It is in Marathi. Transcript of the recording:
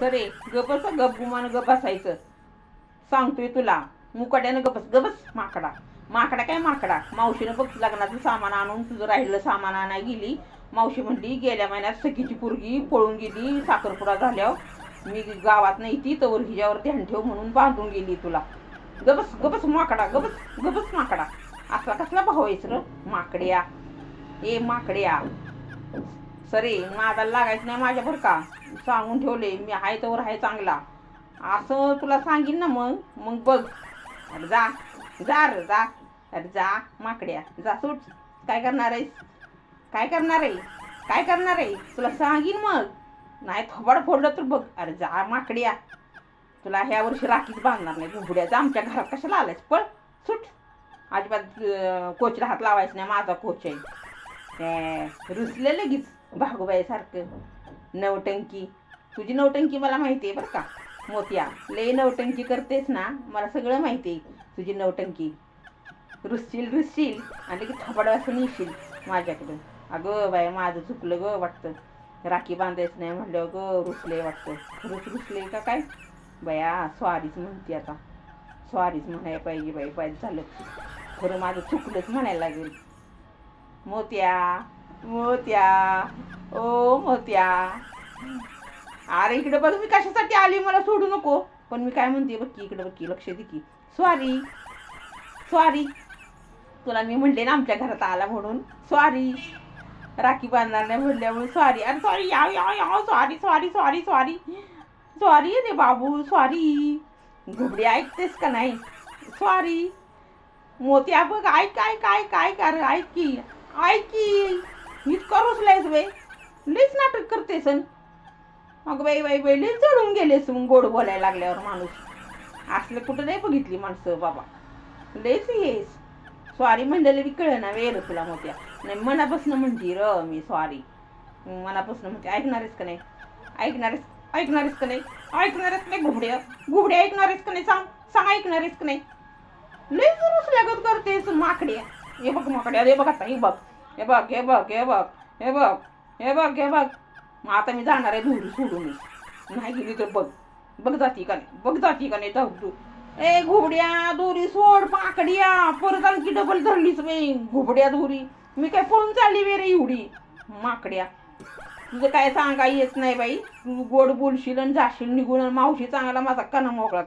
सरे गपस गप गुमान गप बसायचं. सांगतोय तुला मुकाट्यानं गपस गपस माकडा. माकडा काय माकडा? मावशीनं बघ लग्नाचं सामान आणून तुझं राहिलेलं सामान आणाय गेली. मावशी म्हणली गेल्या महिन्यात सखीची पोरगी पळून गेली साखरपुडा झाल्यावर. मी गावात नाही ती तवर हिच्यावर ध्यान ठेव म्हणून बांधून गेली तुला. गबस गबस माकडा गबस गबस माकडा. असला कसला भाव आहेस र माकड्या. ए माकड्या. सरे नादाला लागायचं नाही माझ्या बरं का. सांगून ठेवले मी आहे तवर आहे चांगला. असं तुला सांगीन ना मग. मग बघ. अरे जा. जा रे जा. अरे जा माकड्या. जा सुट काय करणार आहेस? काय करणार आहे? काय करणार आहे? तुला सांगीन मग. नाही थोबाड फोडलं तर बघ. अरे जा माकड्या. तुला ह्या वर्षी राखीच बांधणार नाही. घुबड्याचा आमच्या घरात कशाला आलायस? पळ सुट. अजिबात कोचला हात लावायचं नाही. माझा कोच आहे. रुसले लगेच. भागोबाईसारखं नवटंकी. तुझी नवटंकी मला माहिती आहे बरं का. मोत्या. लय नवटंकी करतेस ना मला सगळं माहिती आहे. तुझी नवटंकी. रुसशील रुसशील. आणि की थोपाड येशील माझ्याकडून. अगं बाय माझं चुकलं ग वाटतं. राखी बांधायचं नाही म्हणल्यावर ग रुसले वाटतं. रुस रुसले का काय? बया स्वारीच म्हणते आता. स्वारीच म्हणायला पाहिजे बाई पाहिजे झालं. खरं माझं चुकलंच म्हणायला लागेल. मोत्या. मोत्या. ओ मोत्या. अरे इकडे बघ मी कशासाठी आली? मला सोडू नको. पण मी काय म्हणते बघ की इकडे बघ की लक्ष दे की. स्वारी स्वारी तुला मी म्हणले ना आमच्या घरात आला म्हणून. स्वारी राखी बांधणार नाही म्हणल्यामुळे सॉरी अरे सॉरी या या या sorry sorry sorry sorry sorry रे बाबू सॉरी घुबडी ऐकतेस का नाही? सॉरी मोत्या बघ ऐक ऐक ऐक ऐक अरे ऐक की ऐक की. करतेस मग बाई बाई बाई लई चढून गेलेस मग गोड बोलायला लागल्यावर माणूस. असलं कुठं नाही बघितली माणसं बाबा. लईच येस सॉरी म्हणलेलं बी कळेना वेळ तुला मोत्या. नाही मनापासून म्हणती र मी सॉरी मनापासून म्हणते ऐकणारेस का नाही? ऐकणारेस ऐकणारेस का नाही? ऐकणारेस नाही घुबड्या? घुबड्या ऐकणारेस का नाही? सांग सांग ऐकणारेस का नाही? लई सुरूच लागत करतेस माकड्या. हे बघ माकड्या हे बघ आता हे बघ. हे बघ हे बघ हे बघ. हे बघ हे बघ हे बघ. मग आता मी जाणार आहे धुरी सोडून. नाही गेली तर बघ. बघ जाती का नाही. बघ जाती का नाही जाऊ ए घोबड्या दोरी सोड पाकड्या. परत आणखी डबल धरलीच मी घोबड्या दोरी. मी काय पळून चालली वे रे एवढी? माकड्या. तुझं काय सांगा येत नाही बाई. तू गोड बोलशील आणि जाशील निघून आणि मावशी चांगला माझा कणा मोकळा